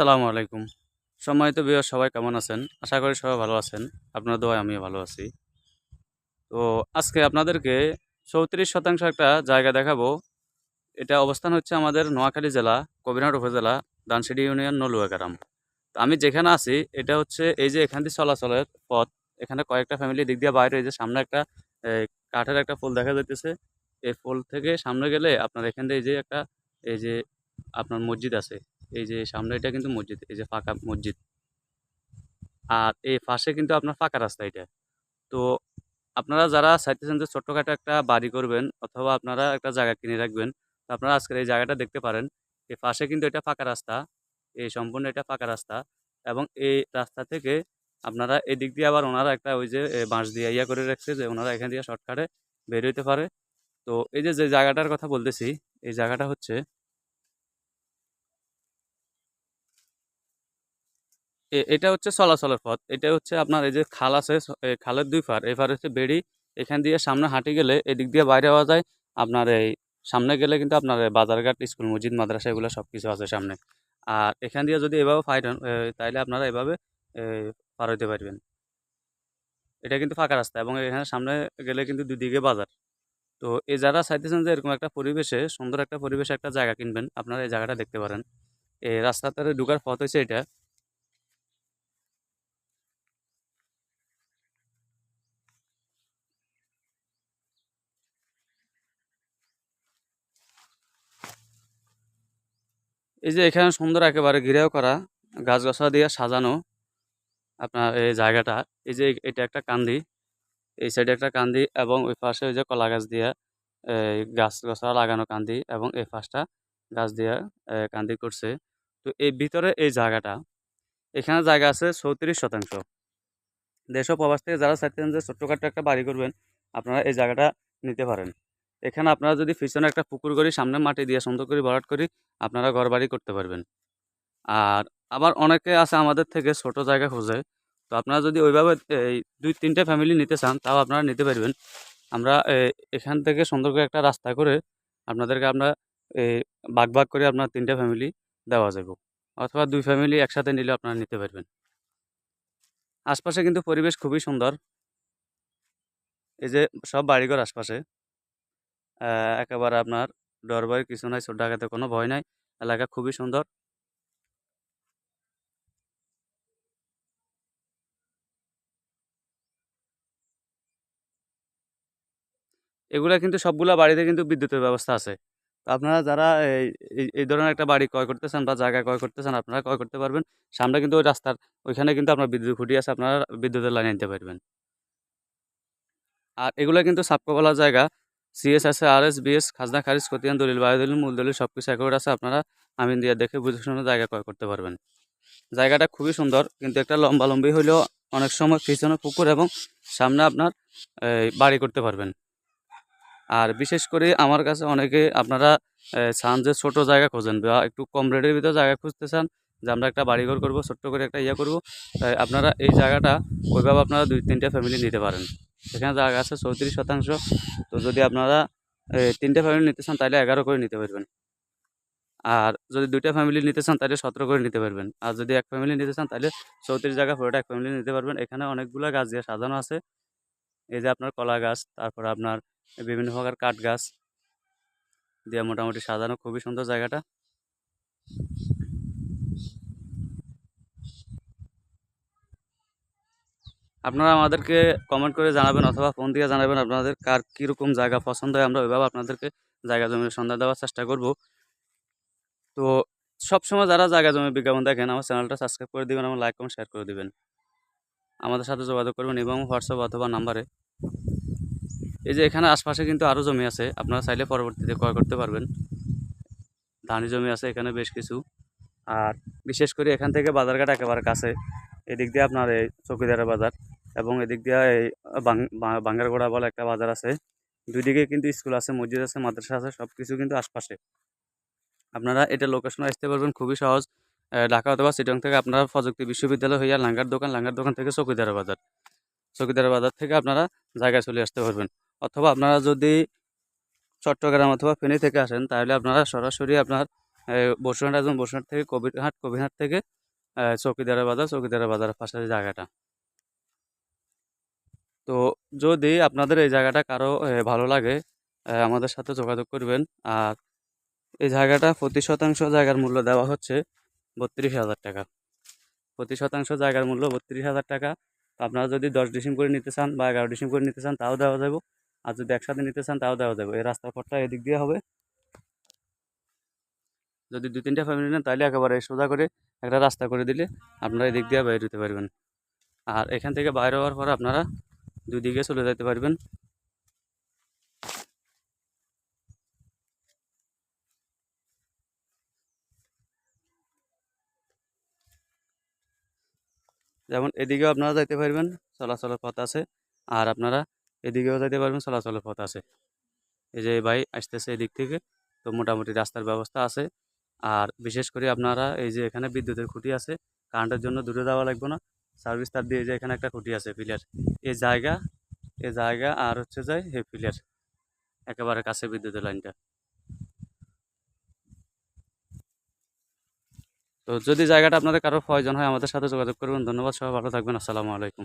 আসসালামু আলাইকুম। সম্মানিত বিয় সবাই কেমন আছেন? আশা করি সবাই ভালো আছেন। আপনার দোয়ায় আমিও ভালো আছি। তো আজকে আপনাদেরকে চৌত্রিশ শতাংশ একটা জায়গা দেখাবো। এটা অবস্থান হচ্ছে আমাদের নোয়াখালী জেলা, কবিরহাট উপজেলা দানসিডি ইউনিয়ন নলুয়া গ্রাম তো আমি যেখানে আছি, এটা হচ্ছে এই যে এখান দিয়ে চলাচলের পথ। এখানে কয়েকটা ফ্যামিলি দিক দিয়ে বাইরে যে সামনে একটা কাঠের একটা ফুল দেখা যাইতেছে। এই ফুল থেকে সামনে গেলে আপনার এখান দিয়ে এই যে একটা, এই যে আপনার মসজিদ আছে। এই যে সামনে এটা কিন্তু মসজিদ, এই যে ফাঁকা মসজিদ। আর এই পাশে কিন্তু আপনার ফাঁকা রাস্তা এটা। তো আপনারা যারা চাইতেছেন যে ছোট্টখাটো একটা বাড়ি করবেন অথবা আপনারা একটা জায়গা কিনে রাখবেন, তো আপনারা আজকের এই জায়গাটা দেখতে পারেন। এই পাশে কিন্তু এটা ফাঁকা রাস্তা, এই সম্পূর্ণ এটা ফাঁকা রাস্তা এবং এই রাস্তা থেকে আপনারা এদিক দিয়ে আবার ওনারা একটা ওই যে বাঁশ দিয়ে ইয়া করে রাখছে যে ওনারা এখান দিয়ে শর্টকাটে বের হইতে পারে। তো এই যে যে জায়গাটার কথা বলতেছি, এই জায়গাটা হচ্ছে এটা হচ্ছে চলাচলের পথ। এটা হচ্ছে আপনার এই যে খাল আছে খালের দুই পার এই হচ্ছে বেড়ি। এখান দিয়ে সামনে হাঁটি গেলে এদিক দিয়ে বাইরে হওয়া যায়। আপনার এই সামনে গেলে কিন্তু আপনার বাজারঘাট স্কুল মসজিদ মাদ্রাসা এগুলো সব কিছু আছে সামনে। আর এখান দিয়ে যদি এভাবে ফাইট হন এ, তাইলে আপনারা এভাবে পার হইতে পারবেন। এটা কিন্তু ফাঁকা রাস্তা এবং এখানে সামনে গেলে কিন্তু দুদিকে বাজার। তো এই যারা চাইতেছেন যে এরকম একটা পরিবেশে সুন্দর একটা পরিবেশে একটা জায়গা কিনবেন আপনারা এই জায়গাটা দেখতে পারেন। এই রাস্তাতে ঢুকার পথ হচ্ছে এটা। এই যে এখানে সুন্দর একেবারে ঘিরেও করা গাছ গাছড়া দিয়ে সাজানো আপনার এই জায়গাটা, এই যে এটা একটা কান্দি, এই সাইডে একটা কান্দি এবং ওই পাশে ওই যে কলা গাছ দিয়ে গাছ গাছড়া লাগানো কান্দি এবং এই পাশটা গাছ দিয়ে কান্দি করছে। তো এই ভিতরে এই জায়গাটা, এখানে জায়গা আছে চৌত্রিশ শতাংশ। দেশ প্রবাস থেকে যারা চাইতেন যে ছোট্টখাটো একটা বাড়ি করবেন, আপনারা এই জায়গাটা নিতে পারেন। এখানে আপনারা যদি পিছনে একটা পুকুর করি, সামনে মাটি দিয়ে সুন্দর করে ভরাট করি, আপনারা ঘর বাড়ি করতে পারবেন। আর আবার অনেকে আছে আমাদের থেকে ছোট জায়গা খোঁজে, তো আপনারা যদি ওইভাবে এই দুই তিনটে ফ্যামিলি নিতে চান, তাও আপনারা নিতে পারবেন। আমরা এখান থেকে সুন্দর করে একটা রাস্তা করে আপনাদেরকে আমরা ভাগ ভাগ করে আপনার তিনটে ফ্যামিলি দেওয়া যাবে। অথবা দুই ফ্যামিলি একসাথে নিলে আপনারা নিতে পারবেন। আশপাশে কিন্তু পরিবেশ খুবই সুন্দর। এই যে সব বাড়িঘর আশপাশে। একেবারে আপনার ডর ভয়ের কিছু নাই ডাকাতে কোনো ভয় নাই। এলাকা খুবই সুন্দর। এগুলা কিন্তু সবগুলা বাড়িতে কিন্তু বিদ্যুতের ব্যবস্থা আছে। আপনারা যারা এই ধরনের একটা বাড়ি ক্রয় করতেছেন বা জায়গা ক্রয় করতেছেন, আপনারা ক্রয় করতে পারবেন। সামনে কিন্তু ওই রাস্তার, ওইখানে কিন্তু আপনার বিদ্যুৎ খুঁটি আছে, আপনারা বিদ্যুতের লাইন নিতে পারবেন। আর এগুলো কিন্তু সাবকবলা জায়গা। সিএস আছে আর এস বিএস খাজনা, খারিজ, খতিয়ান, দলিল বায়ু দলিল মূল দলিল সব কিছু একবার আছে। আপনারা আমিন দিয়ে দেখে বুঝে শুনে জায়গা ক্রয় করতে পারবেন। জায়গাটা খুবই সুন্দর, কিন্তু একটা লম্বা লম্বি হইলেও অনেক সময় পিছনে পুকুর এবং সামনে আপনার বাড়ি করতে পারবেন। আর বিশেষ করে আমার কাছে অনেকে আপনারা চান যে ছোটো জায়গা খোঁজেন বা একটু কম রেটের ভিতরে জায়গা খুঁজতে চান, যে আমরা একটা বাড়িঘর করব, ছোট্ট করে একটা ইয়ে করব আপনারা এই জায়গাটা ওইভাবে আপনারা দুই তিনটে ফ্যামিলি নিতে পারেন। এখানে জায়গা আছে চৌত্রিশ শতাংশ। তো যদি আপনারা তিনটে ফ্যামিলি নিতে চান তাহলে এগারো করে নিতে পারবেন। আর যদি দুইটা ফ্যামিলি নিতে চান তাহলে সতেরো করে নিতে পারবেন। আর যদি এক ফ্যামিলি নিতে চান তাহলে চৌত্রিশ জায়গা পুরোটা এক ফ্যামিলি নিতে পারবেন। এখানে অনেকগুলো গাছ দিয়ে সাজানো আছে। এই যে আপনার কলা গাছ, তারপর আপনার বিভিন্ন প্রকার কাঠ গাছ দিয়ে মোটামুটি সাজানো। খুবই সুন্দর জায়গাটা। আপনারা আমাদেরকে কমেন্ট করে জানাবেন অথবা ফোন দিয়ে জানাবেন আপনাদের কার কীরকম জায়গা পছন্দ হয়। আমরা ওইভাবে আপনাদেরকে জায়গা জমির সন্ধান দেওয়ার চেষ্টা করব। তো সবসময় যারা জায়গা জমি বিজ্ঞাপন দেখেন, আমার চ্যানেলটা সাবস্ক্রাইব করে দেবেন এবং লাইক কমেন্ট শেয়ার করে দিবেন। আমাদের সাথে যোগাযোগ করবেন এবং হোয়াটসঅ্যাপ অথবা নাম্বারে এই যে এখানে আশপাশে কিন্তু আরও জমি আছে, আপনারা চাইলে পরবর্তীতে ক্রয় করতে পারবেন। ধানি জমি আছে এখানে বেশ কিছু। আর বিশেষ করে এখান থেকে বাজারঘাট একেবারে কাছে। এদিক দিয়ে আপনার এই চৌকিদারের বাজার। এবং এদিক দিয়ে এই বাঙ্গারগোড়া বলে একটা বাজার আছে। দুই দিকে কিন্তু স্কুল আছে মসজিদ আছে মাদ্রাসা আছে সব কিছু কিন্তু আশপাশে। আপনারা এটা লোকেশনে আসতে পারবেন খুবই সহজ। ঢাকা অথবা সিটং থেকে আপনারা প্রযুক্তি বিশ্ববিদ্যালয় হইয়া লাঙ্গার দোকান লাঙ্গার দোকান থেকে চকিদার বাজার। চৌকিদারের বাজার থেকে আপনারা জায়গায় চলে আসতে পারবেন। অথবা আপনারা যদি চট্টগ্রাম অথবা ফেনী থেকে আসেন তাহলে আপনারা সরাসরি আপনার বসুরহাট একজন বসুরহাট থেকে কবিরহাট কবিরহাট থেকে আহ, চৌকিদারের বাজার চৌকিদারের বাজারের পাশে জায়গাটা। তো যদি আপনাদের এই জায়গাটা কারও ভালো লাগে আমাদের সাথে যোগাযোগ করবেন। আর এই জায়গাটা প্রতি শতাংশ জায়গার মূল্য দেওয়া হচ্ছে বত্রিশ হাজার টাকা। প্রতি শতাংশ জায়গার মূল্য বত্রিশ হাজার টাকা। আপনারা যদি দশ ডিসিম করে নিতে চান বা এগারো ডিসিম করে নিতে চান, তাও দেওয়া যাবে। আর যদি একসাথে নিতে চান, তাও দেওয়া যাবে। এই রাস্তার পথটা এদিক দিয়ে হবে। যদি দু তিনটা ফ্যামিলি নেন তাহলে একেবারে সোজা করে একটা রাস্তা করে দিলে আপনারা এদিক দিয়ে বাইরে যেতে পারবেন। আর এখান থেকে বাইরে হওয়ার পর আপনারা দুই দিকে চলে যেতে পারবেন। যেমন এদিকেও আপনারা যাইতে পারবেন, চলাচলের পথ আছে। আর আপনারা এদিকেও যাইতে পারবেন, চলাচলের পথ আছে। এই যে ভাই আসতেছে এদিক থেকে, তো মোটামুটি রাস্তার ব্যবস্থা আছে। আর বিশেষ করে আপনারা এই যে এখানে বিদ্যুতের খুঁটি আছে কারেন্টের জন্য দূরে যাওয়া লাগবে না। সার্ভিস তার দিয়ে যে এখানে একটা খুঁটি আছে পিলার এই জায়গা, এ জায়গা আর হচ্ছে যায় হে ফিলের একেবারে কাছে বিদ্যুতের লাইনটা। তো যদি জায়গাটা আপনাদের কারও প্রয়োজন হয় আমাদের সাথে যোগাযোগ করবেন। ধন্যবাদ, সবাই ভালো থাকবেন। আসসালামু আলাইকুম।